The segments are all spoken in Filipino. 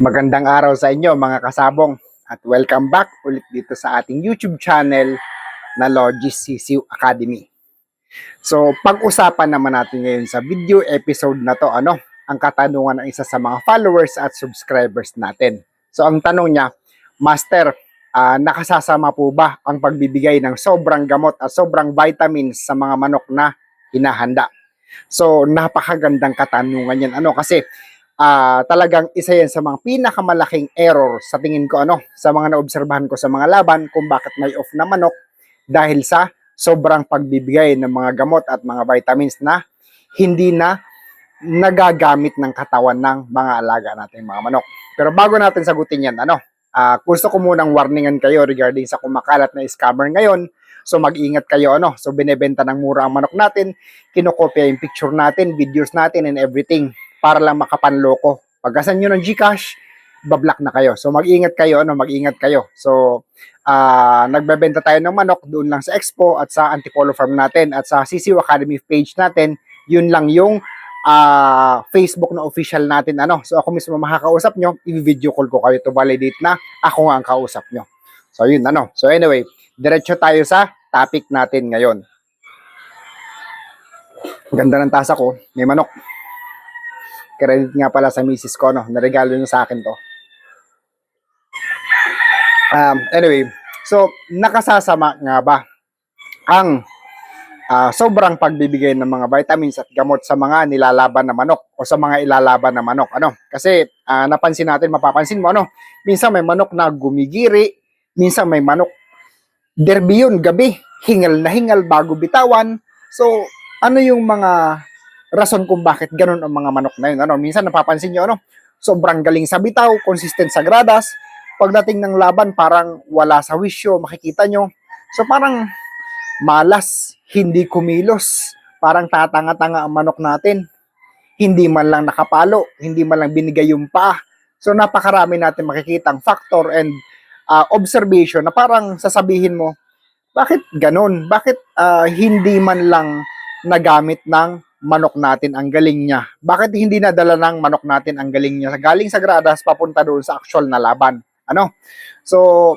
Magandang araw sa inyo mga kasabong at welcome back ulit dito sa ating YouTube channel na Logis CCU Academy. So, pag-usapan naman natin ngayon sa video episode na to, ano, ang katanungan ng isa sa mga followers at subscribers natin. So, ang tanong niya, Master, ah, nakasasama po ba ang pagbibigay ng sobrang gamot at sobrang vitamins sa mga manok na hinahanda? So, napakagandang katanungan yan. Ano, kasi ah talagang isa yan sa mga pinakamalaking error sa tingin ko ano sa mga naobserbahan ko sa mga laban kung bakit may off na manok dahil sa sobrang pagbibigay ng mga gamot at mga vitamins na hindi na nagagamit ng katawan ng mga alaga nating mga manok. Pero bago natin sagutin yan, ano, ah, gusto ko munang warningan kayo regarding sa kumakalat na scammer ngayon. So mag-ingat kayo ano. So binebenta ng mura ang manok natin, kinokopya yung picture natin, videos natin and everything para lang makapanloko. Pagkasan nyo ng Gcash, bablock na kayo. So mag-ingat kayo, ano, mag-ingat kayo. So ah nagbebenta tayo ng manok doon lang sa Expo at sa Antipolo Farm natin at sa CCU Academy page natin. Yun lang yung ah Facebook na official natin ano. So ako mismo makakausap nyo, i-video call ko kayo to validate na ako nga ang kausap nyo. So yun ano. So anyway, diretso tayo sa topic natin ngayon. Ganda ng tasa ko, may manok. Credit nga pala sa misis ko, no? Naregalo niya sa akin to. Um, anyway, so nakasasama nga ba ang ah, sobrang pagbibigay ng mga vitamins at gamot sa mga nilalaban na manok o sa mga ilalaban na manok ano kasi ah, napansin natin mapapansin mo ano minsan may manok na gumigiri minsan may manok derby yun gabi hingal na hingal bago bitawan so ano yung mga rason kung bakit ganun ang mga manok na yun. Ano, minsan napapansin nyo, ano, sobrang galing sa bitaw, consistent sa gradas. Pagdating ng laban, parang wala sa wisyo, makikita nyo. So parang malas, hindi kumilos. Parang tatanga-tanga ang manok natin. Hindi man lang nakapalo, hindi man lang binigay yung paa. So napakarami natin makikitang factor and ah, observation na parang sasabihin mo, bakit ganun? Bakit ah, hindi man lang nagamit ng manok natin ang galing niya? Bakit hindi nadala ng manok natin ang galing niya? Galing sa gradas, papunta doon sa actual na laban. Ano? So,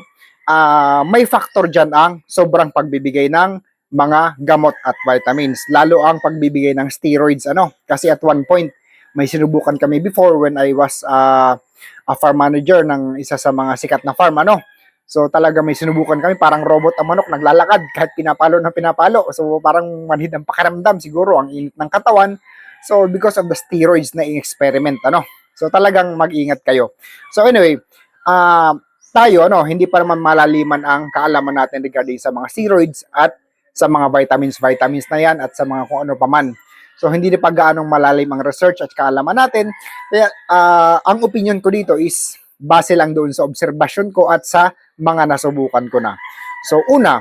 ah, may factor dyan ang sobrang pagbibigay ng mga gamot at vitamins. Lalo ang pagbibigay ng steroids. Ano? Kasi at one point, may sinubukan kami before when I was ah, a farm manager ng isa sa mga sikat na farm. Ano? So talaga may sinubukan kami, parang robot ang manok, naglalakad kahit pinapalo ng pinapalo. So parang manhid ang pakiramdam siguro, ang init ng katawan. So because of the steroids na experiment ano. So talagang mag-ingat kayo. So anyway, ah tayo ano, hindi pa naman malaliman ang kaalaman natin regarding sa mga steroids at sa mga vitamins, vitamins na yan at sa mga kung ano paman. So hindi na pa gaanong malalim ang research at kaalaman natin. Kaya ah, ang opinion ko dito is base lang doon sa obserbasyon ko at sa mga nasubukan ko na. So una,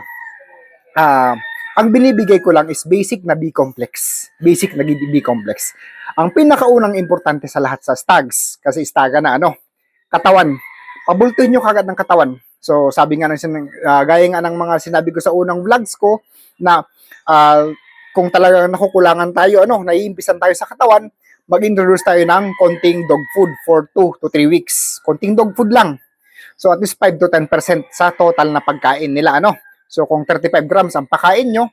ah, ang binibigay ko lang is basic na B-complex. Basic na B-complex. Ang pinakaunang importante sa lahat sa stags, kasi staga na ano, katawan. Pabultuhin nyo kagad ng katawan. So sabi nga ng ah, gaya nga ng mga sinabi ko sa unang vlogs ko na ah, kung talagang nakukulangan tayo, ano, naiimpisan tayo sa katawan, mag-introduce tayo ng konting dog food for 2 to 3 weeks. Konting dog food lang. So at least 5 to 10% sa total na pagkain nila ano. So kung 35 grams ang pakain nyo,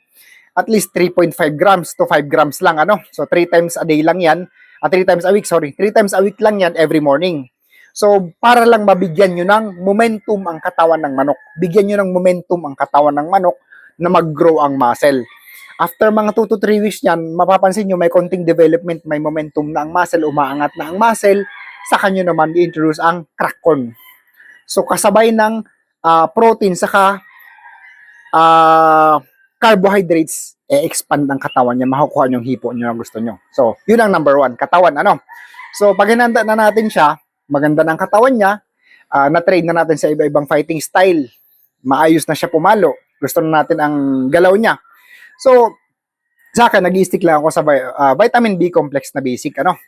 at least 3.5 grams to 5 grams lang ano. So 3 times a day lang 'yan. At 3 times a week, sorry. 3 times a week lang 'yan every morning. So para lang mabigyan nyo ng momentum ang katawan ng manok. Bigyan nyo ng momentum ang katawan ng manok na mag-grow ang muscle. After mga 2 to 3 weeks niyan, mapapansin nyo may konting development, may momentum na ang muscle, umaangat na ang muscle, sa kanyo naman i-introduce ang crack corn. So kasabay ng ah, protein saka ah, carbohydrates, e-expand ang katawan niya, makukuha yung hipo niyo na gusto niyo. So, yun ang number one, katawan, ano? So, pag hinanda na natin siya, maganda ng katawan niya, ah, na-train na natin sa iba-ibang fighting style, maayos na siya pumalo, gusto na natin ang galaw niya. So, sa akin, nag-stick lang ako sa ah, vitamin B complex na basic, ano?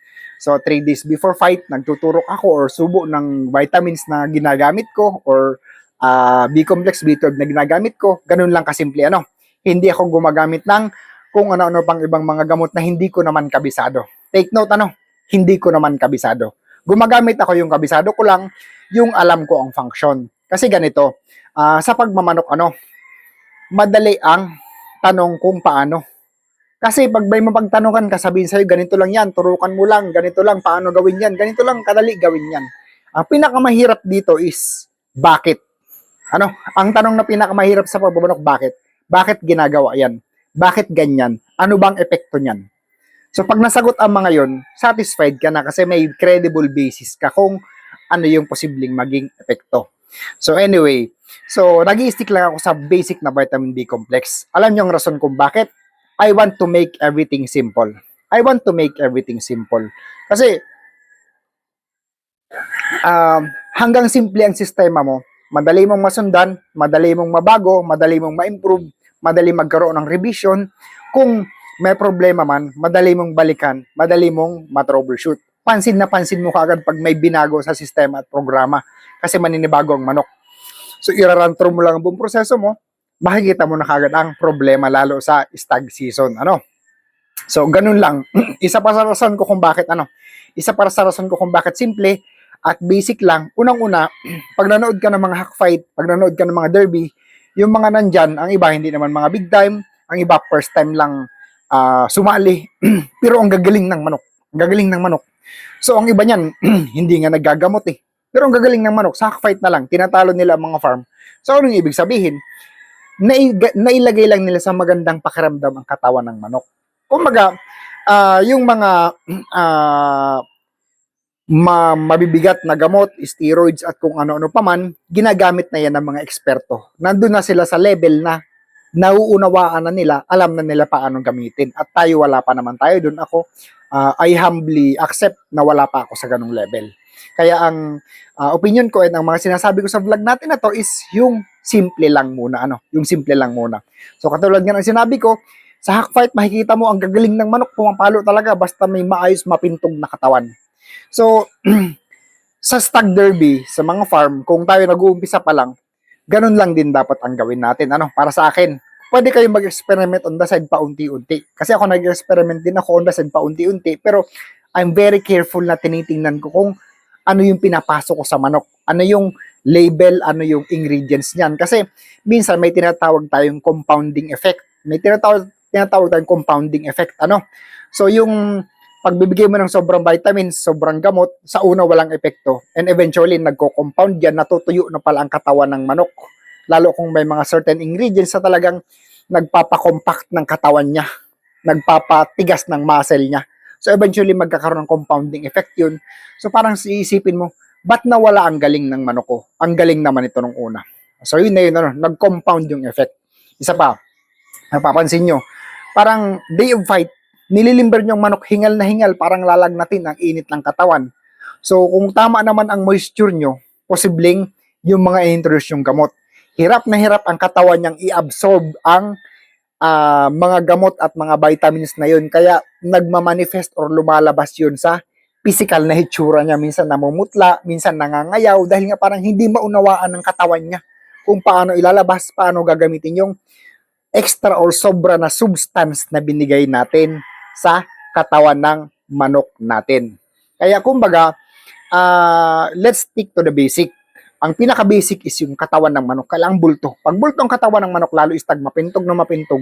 So, 3 days before fight, nagtuturok ako or subo ng vitamins na ginagamit ko or ah, B-complex, B12 na ginagamit ko. Ganun lang kasimple, ano? Hindi ako gumagamit ng kung ano-ano pang ibang mga gamot na hindi ko naman kabisado. Take note, ano? Hindi ko naman kabisado. Gumagamit ako yung kabisado ko lang, yung alam ko ang function. Kasi ganito, ah, sa pagmamanok, ano, madali ang tanong kung paano. Kasi pag may mapagtanungan ka, sabihin sa'yo, ganito lang yan, turukan mo lang, ganito lang, paano gawin yan, ganito lang, kadali gawin yan. Ang pinakamahirap dito is, bakit? Ano? Ang tanong na pinakamahirap sa pagbabanok, bakit? Bakit ginagawa yan? Bakit ganyan? Ano bang epekto niyan? So pag nasagot ang mga yon, satisfied ka na kasi may credible basis ka kung ano yung posibleng maging epekto. So anyway, so nag stick lang ako sa basic na vitamin B complex. Alam niyo ang rason kung bakit? I want to make everything simple. I want to make everything simple. Kasi um, hanggang simple ang sistema mo, madali mong masundan, madali mong mabago, madali mong ma-improve, madali magkaroon ng revision. Kung may problema man, madali mong balikan, madali mong matroubleshoot. Pansin na pansin mo kaagad pag may binago sa sistema at programa kasi maninibago ang manok. So, irarun through mo lang ang buong proseso mo, makikita mo na kagad ang problema lalo sa stag season. Ano? So, ganun lang. Isa pa sa rason ko kung bakit ano. Isa para sa rason ko kung bakit simple at basic lang. Unang-una, pag nanood ka ng mga hack fight, pag nanood ka ng mga derby, yung mga nandyan, ang iba hindi naman mga big time, ang iba first time lang ah, sumali, pero ang gagaling ng manok. Ang gagaling ng manok. So, ang iba niyan, hindi nga naggagamot eh. Pero ang gagaling ng manok, sa hack fight na lang, tinatalo nila ang mga farm. So, anong ibig sabihin? Nailagay lang nila sa magandang pakiramdam ang katawan ng manok. Kumbaga, ah, yung mga ah, ma- mabibigat na gamot, steroids at kung ano-ano pa man, ginagamit na yan ng mga eksperto. Nandun na sila sa level na nauunawaan na nila, alam na nila paano gamitin. At tayo wala pa naman tayo dun. Ako, ah, I humbly accept na wala pa ako sa ganung level. Kaya ang ah, opinion ko at ang mga sinasabi ko sa vlog natin na to is yung simple lang muna. Ano? Yung simple lang muna. So katulad nga ng sinabi ko, sa hack fight, makikita mo ang gagaling ng manok, pumapalo talaga basta may maayos mapintog na katawan. So, sa stag derby, sa mga farm, kung tayo nag-uumpisa pa lang, ganun lang din dapat ang gawin natin. Ano, para sa akin, pwede kayong mag-experiment on the side paunti-unti. Kasi ako nag-experiment din ako on the side paunti-unti, pero I'm very careful na tinitingnan ko kung ano yung pinapasok ko sa manok. Ano yung label, ano yung ingredients niyan. Kasi minsan may tinatawag tayong compounding effect. May tinatawag, tinatawag tayong compounding effect. Ano? So yung pagbibigay mo ng sobrang vitamins, sobrang gamot, sa una walang epekto. And eventually, nagko-compound yan, natutuyo na pala ang katawan ng manok. Lalo kung may mga certain ingredients na talagang nagpapakompact ng katawan niya, nagpapatigas ng muscle niya. So eventually, magkakaroon ng compounding effect yun. So parang iisipin mo, ba't nawala ang galing ng manok ko? Ang galing naman ito nung una. So yun na yun, ano, nag-compound yung effect. Isa pa, napapansin nyo, parang day of fight, nililimber yung manok hingal na hingal, parang lalagnatin ang init ng katawan. So kung tama naman ang moisture nyo, posibleng yung mga introduce yung gamot. Hirap na hirap ang katawan niyang i-absorb ang ah, mga gamot at mga vitamins na yun. Kaya nagmamanifest or lumalabas yun sa physical na hitsura niya. Minsan namumutla, minsan nangangayaw dahil nga parang hindi maunawaan ng katawan niya kung paano ilalabas, paano gagamitin yung extra or sobra na substance na binigay natin sa katawan ng manok natin. Kaya kumbaga, ah, let's stick to the basic. Ang pinaka-basic is yung katawan ng manok. Kailangang bulto. Pag bulto ang katawan ng manok, lalo istag, mapintog na mapintog,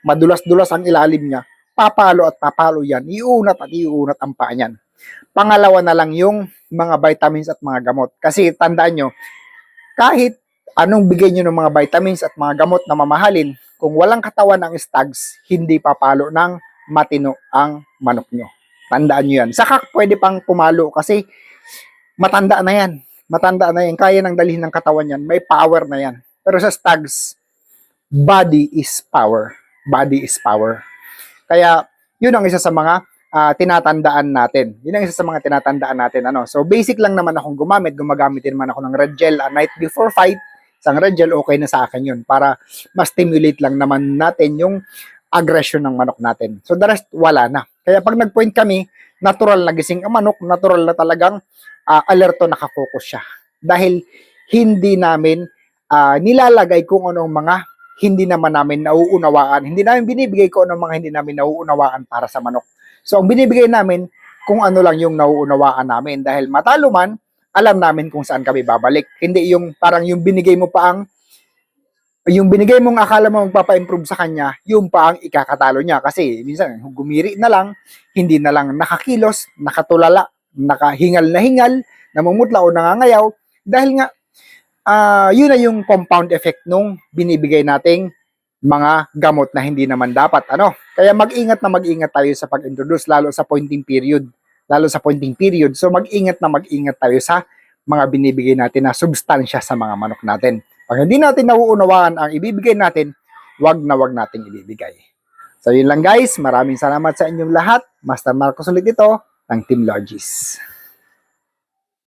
madulas-dulas ang ilalim niya, papalo at papalo yan, iunat at iunat ang paa niyan. Pangalawa na lang yung mga vitamins at mga gamot. Kasi tandaan nyo, kahit anong bigay nyo ng mga vitamins at mga gamot na mamahalin, kung walang katawan ng stags, hindi papalo ng matino ang manok nyo. Tandaan nyo yan. Saka pwede pang pumalo kasi matanda na yan. Matanda na yan. Kaya nang dalhin ng katawan yan. May power na yan. Pero sa stags, body is power. Body is power. Kaya, yun ang isa sa mga ah, tinatandaan natin. Yun ang isa sa mga tinatandaan natin. Ano? So, basic lang naman akong gumamit. Gumagamit din naman ako ng red gel a night before fight. Isang red gel, okay na sa akin yun. Para ma-stimulate lang naman natin yung aggression ng manok natin. So, the rest, wala na. Kaya pag nag-point kami, natural na gising ang manok, natural na talagang ah, alerto nakafocus siya. Dahil hindi namin ah, nilalagay kung anong mga hindi naman namin nauunawaan. Hindi namin binibigay ko anong mga hindi namin nauunawaan para sa manok. So, ang binibigay namin, kung ano lang yung nauunawaan namin. Dahil matalo man, alam namin kung saan kami babalik. Hindi yung parang yung binigay mo pa ang yung binigay mong akala mo magpapa-improve sa kanya, yung pa ang ikakatalo niya. Kasi minsan, gumiri na lang, hindi na lang nakakilos, nakatulala, nakahingal na hingal, namumutla o nangangayaw. Dahil nga, ah yun na yung compound effect nung binibigay nating mga gamot na hindi naman dapat. Ano? Kaya mag-ingat na mag-ingat tayo sa pag-introduce, lalo sa pointing period. Lalo sa pointing period. So mag-ingat na mag-ingat tayo sa mga binibigay natin na substansya sa mga manok natin. Pag hindi natin nauunawaan ang ibibigay natin, wag na wag nating ibibigay. So yun lang guys, maraming salamat sa inyong lahat. Master Marcos ulit ito ng Team Logis.